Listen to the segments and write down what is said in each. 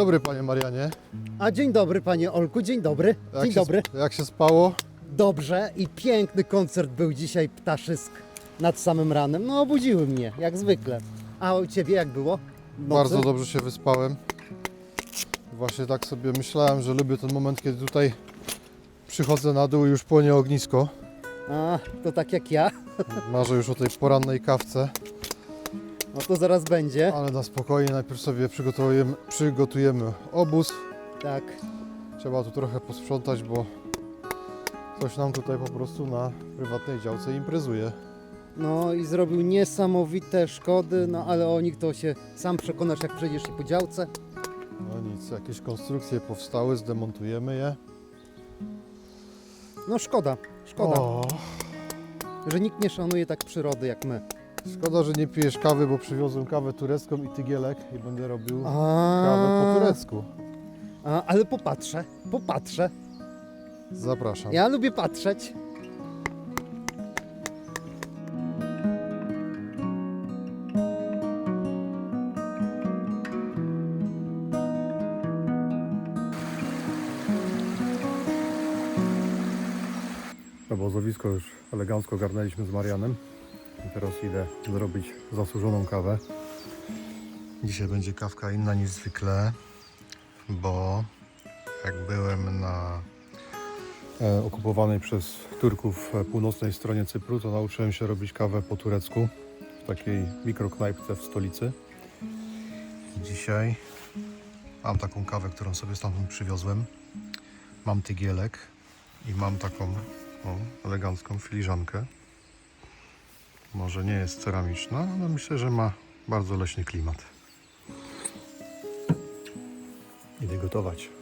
dobry panie Marianie. A dzień dobry panie Olku, dzień dobry. Jak dzień się, dobry. Jak się spało? Dobrze i piękny koncert był dzisiaj ptaszysk nad samym ranem. No obudziły mnie, jak zwykle. A u ciebie jak było? nocy? Bardzo dobrze się wyspałem. Właśnie tak sobie myślałem, że lubię ten moment, kiedy tutaj przychodzę na dół i już płonie ognisko. A, to tak jak ja. Marzę już o tej porannej kawce, No to zaraz będzie. ale na spokojnie najpierw sobie przygotujemy, przygotujemy obóz. Tak. Trzeba tu trochę posprzątać, bo ktoś nam tutaj po prostu na prywatnej działce imprezuje. No i zrobił niesamowite szkody, no ale o nich to się sam przekonasz jak przejdziesz po działce. No nic, jakieś konstrukcje powstały, zdemontujemy je. No szkoda, szkoda, O, że nikt nie szanuje tak przyrody jak my. Szkoda, że nie pijesz kawy, bo przywiozłem kawę turecką i tygielek i będę robił A, kawę po turecku. A, ale popatrzę, popatrzę. Zapraszam. Ja lubię patrzeć. Obozowisko już elegancko garnęliśmy z Marianem. Teraz idę zrobić zasłużoną kawę. Dzisiaj będzie kawka inna niż zwykle, bo jak byłem na e, okupowanej przez Turków północnej stronie Cypru, to nauczyłem się robić kawę po turecku w takiej mikroknajpce w stolicy. Dzisiaj mam taką kawę, którą sobie stamtąd przywiozłem. Mam tygielek i mam taką o, elegancką filiżankę. Może nie jest ceramiczna, ale myślę, że ma bardzo leśny klimat. Idę gotować.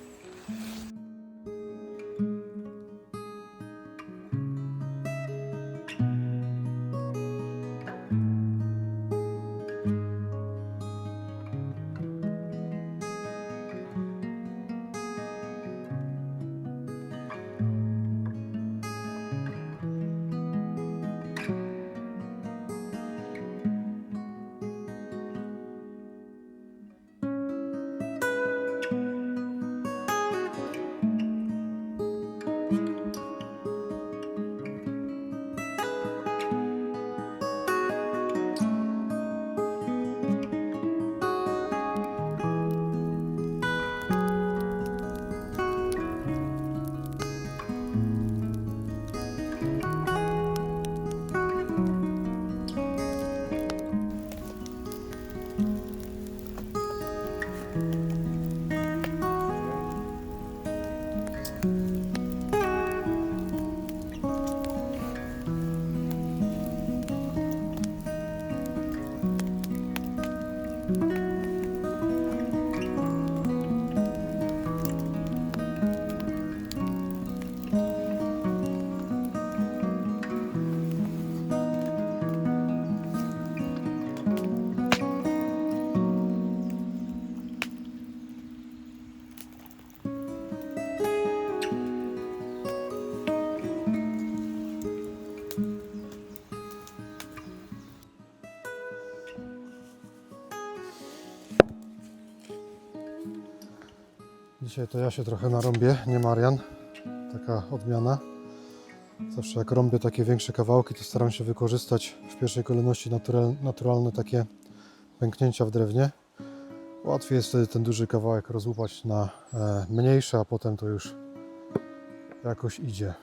Bye. Dzisiaj to ja się trochę narąbię, nie Marian. Taka odmiana. Zawsze jak rąbię takie większe kawałki, to staram się wykorzystać w pierwszej kolejności natural, naturalne takie pęknięcia w drewnie. Łatwiej jest wtedy ten duży kawałek rozłupać na e, mniejsze, a potem to już jakoś idzie.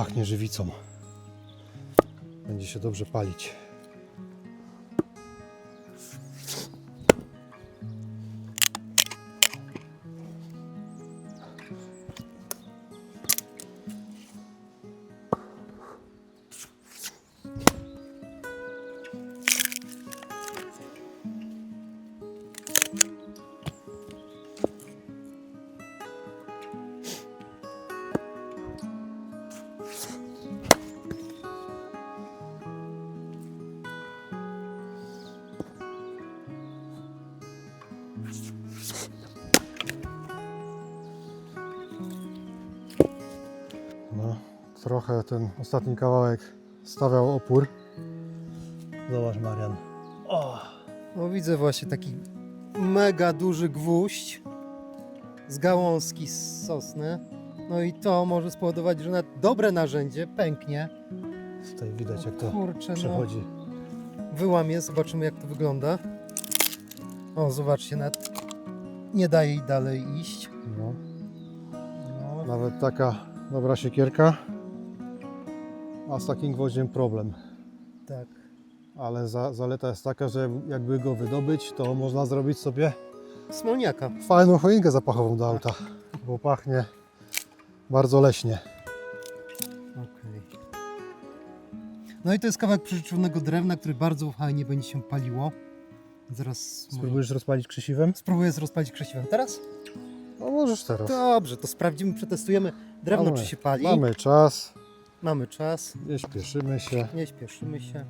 Pachnie żywicą. Będzie się dobrze palić. No, trochę ten ostatni kawałek stawiał opór. Zobacz Marian. O! No widzę właśnie taki mega duży gwóźdź z gałązki z sosny. No i to może spowodować, że nawet dobre narzędzie pęknie. Tutaj widać jak to Kurczę, no. przechodzi. Wyłamie, zobaczymy jak to wygląda. O, zobaczcie, nawet nie daje jej dalej iść. No. No, Nawet taka dobra siekierka. A z takim gwoździem problem. tak. Ale za, zaleta jest taka, że jakby go wydobyć, to można zrobić sobie Smolniaka. fajną choinkę zapachową do auta. Bo pachnie bardzo leśnie. Okej. No i to jest kawałek przyczepnego drewna, który bardzo fajnie będzie się paliło. Zaraz może... Spróbujesz rozpalić krzesiwem? spróbuję zrozpalić krzesiwem. Teraz? No możesz teraz. Dobrze, to sprawdzimy, przetestujemy drewno, Mamy- czy się pali. Mamy czas, Mamy czas, nie śpieszymy się. nie śpieszymy się.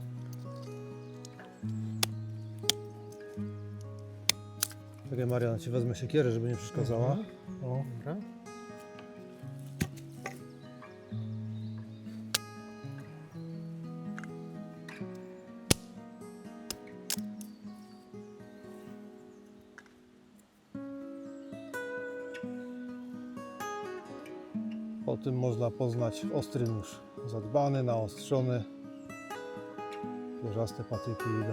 Czekaj Marian, ci wezmę siekierę, żeby nie przeszkadzała. Mhm. O. Dobra. Po tym można poznać ostry nóż. Zadbany, naostrzony. Pierzaste patyki idą.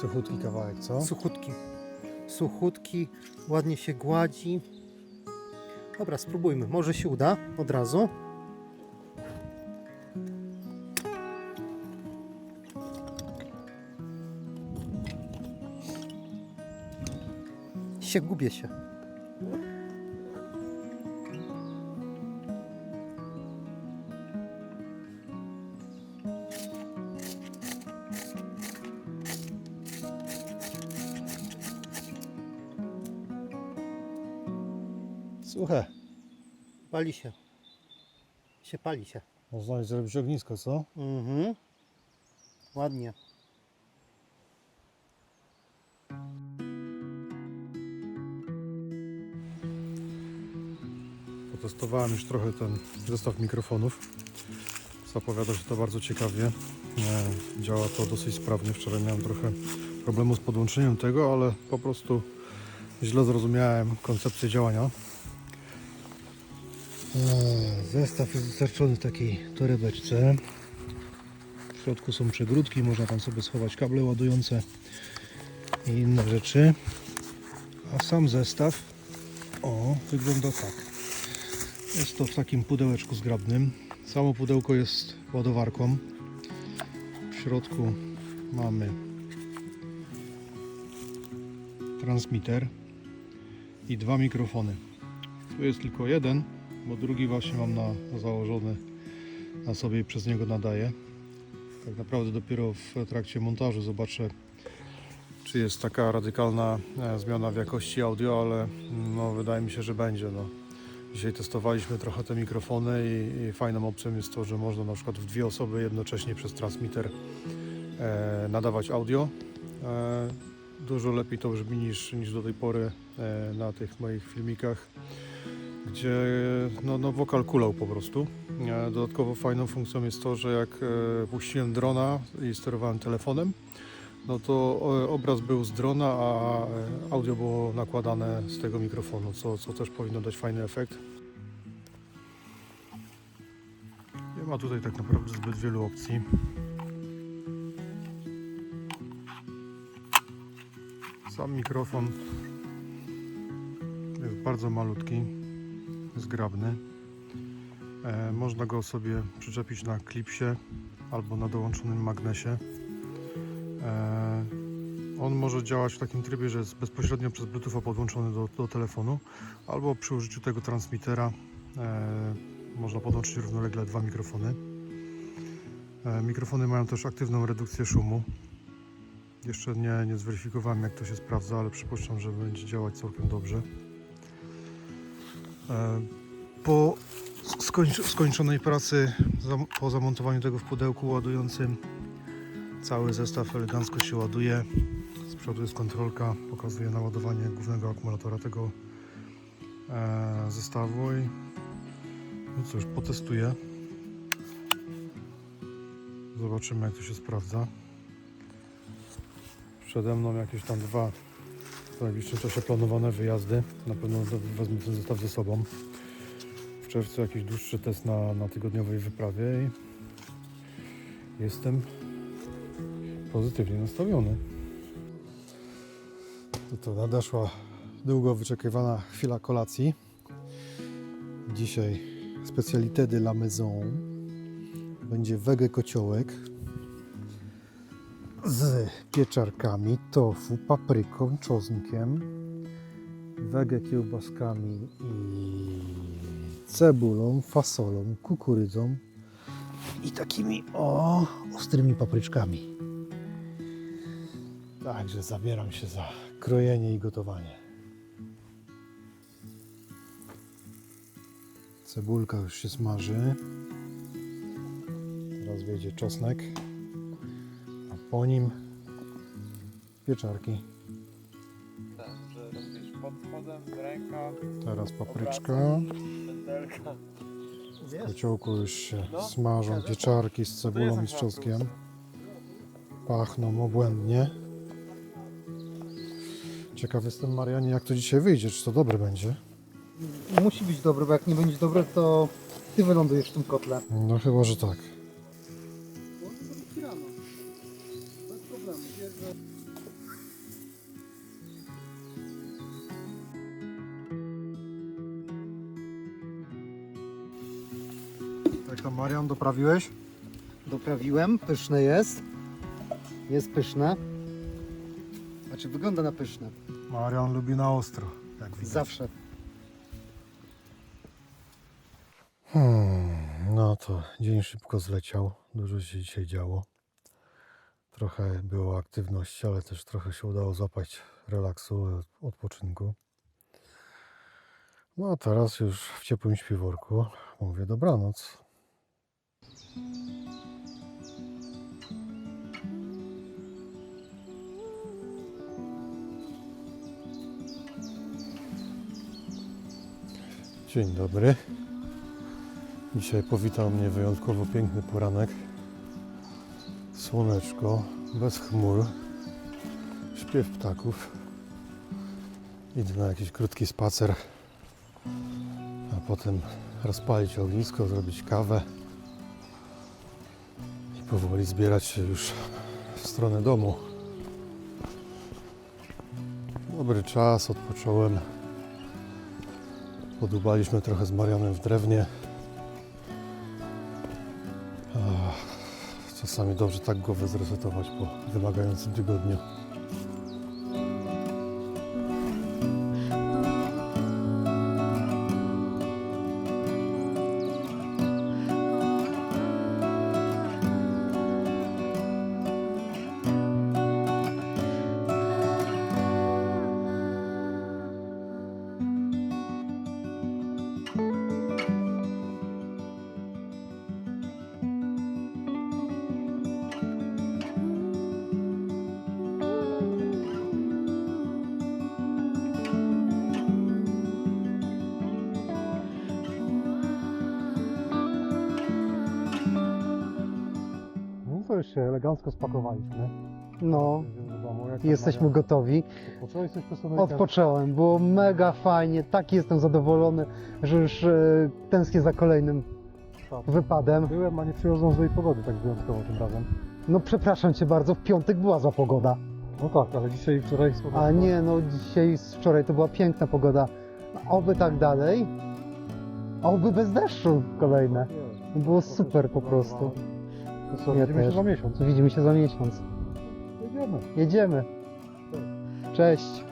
Suchutki kawałek, co? Suchutki. Suchutki, ładnie się gładzi. Dobra, spróbujmy. Może się uda od razu. Się gubię się. Suche. Pali się. Się pali się. Można zrobić ognisko, co? Mhm. Ładnie. Potestowałem już trochę ten zestaw mikrofonów. Zapowiada się to bardzo ciekawie. E, Działa to dosyć sprawnie. Wczoraj miałem trochę problemu z podłączeniem tego, ale po prostu źle zrozumiałem koncepcję działania. E, Zestaw jest dostarczony w takiej torebeczce. W środku są przegródki, można tam sobie schować kable ładujące i inne rzeczy. A sam zestaw o, wygląda tak. Jest to w takim pudełeczku zgrabnym. Samo pudełko jest ładowarką. W środku mamy transmitter i dwa mikrofony. Tu jest tylko jeden, bo drugi właśnie mam na założony na sobie i przez niego nadaję. Tak naprawdę dopiero w trakcie montażu zobaczę, czy jest taka radykalna e, zmiana w jakości audio, ale no, wydaje mi się, że będzie. No. Dzisiaj testowaliśmy trochę te mikrofony i, i fajną opcją jest to, że można na przykład w dwie osoby jednocześnie przez transmitter e, nadawać audio. E, dużo lepiej to brzmi niż, niż do tej pory e, na tych moich filmikach, gdzie no, no wokal kulał po prostu. E, dodatkowo fajną funkcją jest to, że jak e, puściłem drona i sterowałem telefonem, no to e, obraz był z drona, a e, audio było nakładane z tego mikrofonu, co, co też powinno dać fajny efekt. Nie ma tutaj tak naprawdę zbyt wielu opcji. Sam mikrofon jest bardzo malutki, zgrabny. E, można go sobie przyczepić na klipsie albo na dołączonym magnesie. E, On może działać w takim trybie, że jest bezpośrednio przez Bluetootha podłączony do, do telefonu, albo przy użyciu tego transmitera e, można podłączyć równolegle dwa mikrofony. E, mikrofony mają też aktywną redukcję szumu. Jeszcze nie, nie zweryfikowałem jak to się sprawdza, ale przypuszczam, że będzie działać całkiem dobrze. Po skończ- skończonej pracy po zamontowaniu tego w pudełku ładującym cały zestaw elegancko się ładuje. Z przodu jest kontrolka, pokazuje naładowanie głównego akumulatora tego e, zestawu i no cóż, potestuję. Zobaczymy jak to się sprawdza. Przede mną jakieś tam dwa w najbliższym czasie planowane wyjazdy. Na pewno wezmę ten zestaw ze sobą. W czerwcu jakiś dłuższy test na, na tygodniowej wyprawie i jestem pozytywnie nastawiony. No to nadeszła długo wyczekiwana chwila kolacji. Dzisiaj specalité de la maison. Będzie wege kociołek z pieczarkami, tofu, papryką, czosnkiem, wege kiełbaskami i cebulą, fasolą, kukurydzą i takimi o ostrymi papryczkami. Także zabieram się za krojenie i gotowanie. Cebulka już się smaży. Teraz wjedzie czosnek, a po nim pieczarki. Tak, że robisz pod spodem, ręka, Teraz papryczka. pętelka. W kociołku już się No. smażą pieczarki z cebulą i z czosnkiem. Pachną obłędnie. Ciekaw jestem, Marianie, jak to dzisiaj wyjdzie. Czy to dobre będzie? Musi być dobre, bo jak nie będzie dobre, to ty wylądujesz w tym kotle. No chyba, że tak. Tak tam, Marian, doprawiłeś? Doprawiłem, pyszne jest. Jest pyszne. Znaczy wygląda na pyszne. Marian lubi na ostro, jak widać. Zawsze. Hmm, no to dzień szybko zleciał. Dużo się dzisiaj działo. Trochę było aktywności, ale też trochę się udało złapać relaksu, odpoczynku. No a teraz już w ciepłym śpiworku mówię dobranoc. Dzień dobry. Dzisiaj powitał mnie wyjątkowo piękny poranek. Słoneczko, bez chmur, śpiew ptaków. Idę na jakiś krótki spacer, a potem rozpalić ognisko, zrobić kawę i powoli zbierać się już w stronę domu. Dobry czas, odpocząłem. Podubaliśmy trochę z Marianem w drewnie. Czasami dobrze tak głowę zresetować po wymagającym tygodniu. Już się elegancko spakowaliśmy. No, Jedziemy do domu. Jak tam, jesteśmy Maria? gotowi. Odpocząłeś coś po sobie? Odpocząłem, było mega fajnie, tak jestem zadowolony, że już e, tęsknię za kolejnym Tak. wypadem. Byłem, a nie przywiozłem złej pogody tak wyjątkowo tym razem. No przepraszam cię bardzo, w piątek była zła pogoda. No tak, ale dzisiaj i wczoraj słowo. A nie, no dzisiaj z wczoraj to była piękna pogoda. Oby tak dalej. Oby bez deszczu kolejne. Było super po prostu. To co, Ja widzimy się też. za miesiąc. Widzimy się za miesiąc. Jedziemy. Jedziemy. Cześć.